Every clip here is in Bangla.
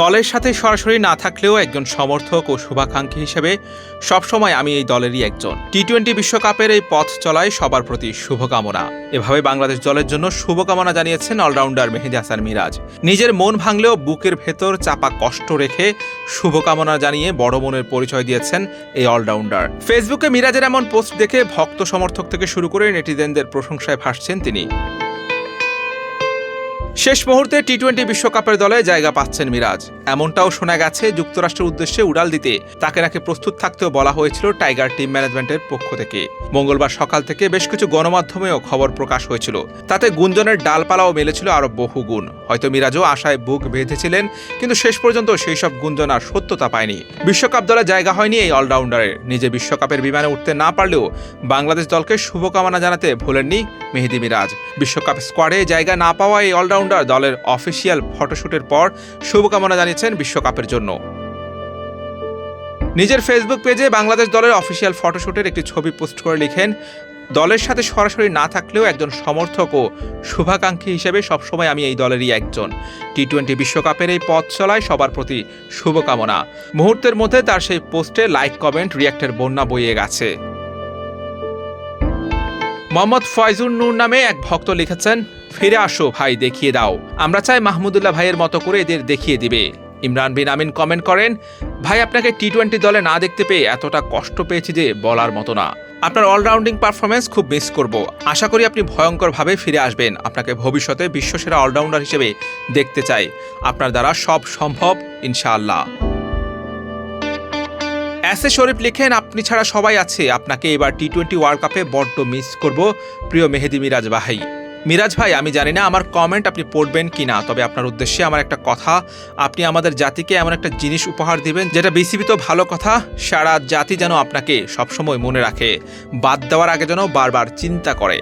দলের সাথে সরাসরি না থাকলেও একজন সমর্থক ও শুভাকাঙ্ক্ষী হিসেবে সবসময় আমি এই দলেরই একজন। টি টোয়েন্টি বিশ্বকাপের এই পথ চলায় সবার প্রতি শুভকামনা। এভাবে বাংলাদেশ দলের জন্য শুভকামনা জানিয়েছেন অলরাউন্ডার মেহেদি হাসান মিরাজ। নিজের মন ভাঙলেও বুকের ভেতর চাপা কষ্ট রেখে শুভকামনা জানিয়ে বড় মনের পরিচয় দিয়েছেন এই অলরাউন্ডার। ফেসবুকে মিরাজের এমন পোস্ট দেখে ভক্ত সমর্থক থেকে শুরু করে নেটিজেনদের প্রশংসায় ভাসছেন তিনি। শেষ মুহূর্তে টি টোয়েন্টি বিশ্বকাপের দলে জায়গা পাচ্ছেন মিরাজ। এমনটাও শোনা গেছে যুক্তরাষ্ট্রের উদ্দেশ্যে উড়াল দিতে। তাকে নাকি প্রস্তুত থাকতেও বলা হয়েছিল টাইগার টিম ম্যানেজমেন্টের পক্ষ থেকে। মঙ্গলবার সকাল থেকে বেশ কিছু গণমাধ্যমেও খবর প্রকাশ হয়েছিল। তাতে গুঞ্জনের ডালপালাও মেলেছিল আরও বহু গুণ। হয়তো মিরাজও আশায় বুক বেঁধেছিলেন, কিন্তু শেষ পর্যন্ত সেই সব গুঞ্জন আর সত্যতা পায়নি। বিশ্বকাপ দলে জায়গা হয়নি এই অলরাউন্ডারের। নিজে বিশ্বকাপের বিমানে উঠতে না পারলেও বাংলাদেশ দলকে শুভকামনা জানাতে ভোলেননি মেহেদি মিরাজ। বিশ্বকাপ স্কোয়াডে জায়গা না পাওয়া এই অলরাউন্ডার দলের অফিসিয়াল ফটোশুটের পর শুভকামনা জানিয়েছেন বিশ্বকাপের জন্য। নিজের ফেসবুক পেজে বাংলাদেশ দলের অফিসিয়াল ফটোশুটের একটি ছবি পোস্ট করে লিখেন দলের সাথে সরাসরি না থাকলেও একজন সমর্থক ও শুভাকাঙ্ক্ষী হিসেবে সবসময় আমি এই দলেরই একজন। টি টোয়েন্টি বিশ্বকাপের এই পথ চলায় সবার প্রতি শুভকামনা। মুহূর্তের মধ্যে তার সেই পোস্টে লাইক, কমেন্ট, রিয়াক্টের বন্যা বইয়ে গেছে। মোহাম্মদ ফয়জুর নূর নামে এক ভক্ত লিখেছেন, ফিরে আসো ভাই, দেখিয়ে দাও। আমরা চাই মাহমুদুল্লাহ ভাইয়ের মতো করে এদের দেখিয়ে দিবে। ইমরান বিন আমিন কমেন্ট করেন, ভাই, আপনাকে টি টোয়েন্টি দলে না দেখতে পেয়ে এতটা কষ্ট পেয়েছি যে বলার মতো না। আপনার অলরাউন্ডিং পারফরমেন্স খুব মিস করব। আশা করি আপনি ভয়ঙ্করভাবে ফিরে আসবেন। আপনাকে ভবিষ্যতে বিশ্বসেরা অলরাউন্ডার হিসেবে দেখতে চাই। আপনার দ্বারা সব সম্ভব, ইনশাআল্লাহ। এসে শরীফ লিখেন, আপনি ছাড়া সবাই আছে। আপনাকে এবার টি টোয়েন্টি ওয়ার্ল্ড কাপে বড্ড মিস করব। প্রিয় মেহেদি মিরাজ ভাই। মিরাজ ভাই, আমি জানি না আমার কমেন্ট আপনি পড়বেন কি না তবে আপনার উদ্দেশ্যে আমার একটা কথা। আপনি আমাদের জাতিকে এমন একটা জিনিস উপহার দিবেন, যেটা বিসিবি তো ভালো কথা, সারা জাতি যেন আপনাকে সবসময় মনে রাখে, বাদ দেওয়ার আগে যেন বারবার চিন্তা করে।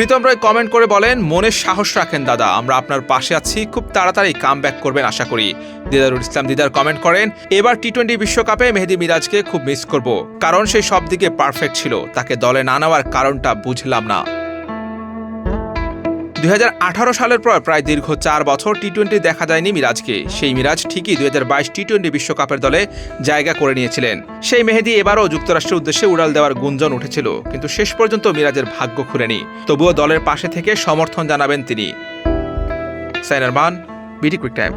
প্রীতম রায় কমেন্ট করে বলেন, মনে সাহস রাখেন দাদা, আমরা আপনার পাশে আছি, খুব তাড়াতাড়ি কাম ব্যাক করবেন আশা করি। দিদারুল ইসলাম দিদার কমেন্ট করেন, এবার টি টোয়েন্টি বিশ্বকাপে মেহেদি মিরাজকে খুব মিস করব, কারণ সে সব দিকে পারফেক্ট ছিল, তাকে দলে না নেওয়ার কারণটা বুঝলাম না। দুই সালের পর প্রায় দীর্ঘ চার বছর টি টোয়েন্টি দেখা যায়নি মিরাজকে। সেই মিরাজ ঠিকই দুই টি টোয়েন্টি বিশ্বকাপের দলে জায়গা করে নিয়েছিলেন। সেই মেহেদি এবারও যুক্তরাষ্ট্রের উদ্দেশ্যে উড়াল দেওয়ার গুঞ্জন উঠেছিল, কিন্তু শেষ পর্যন্ত মিরাজের ভাগ্য খুলেনি। তবুও দলের পাশে থেকে সমর্থন জানাবেন তিনি। সাইনার মান বিটি কুইক টাইম।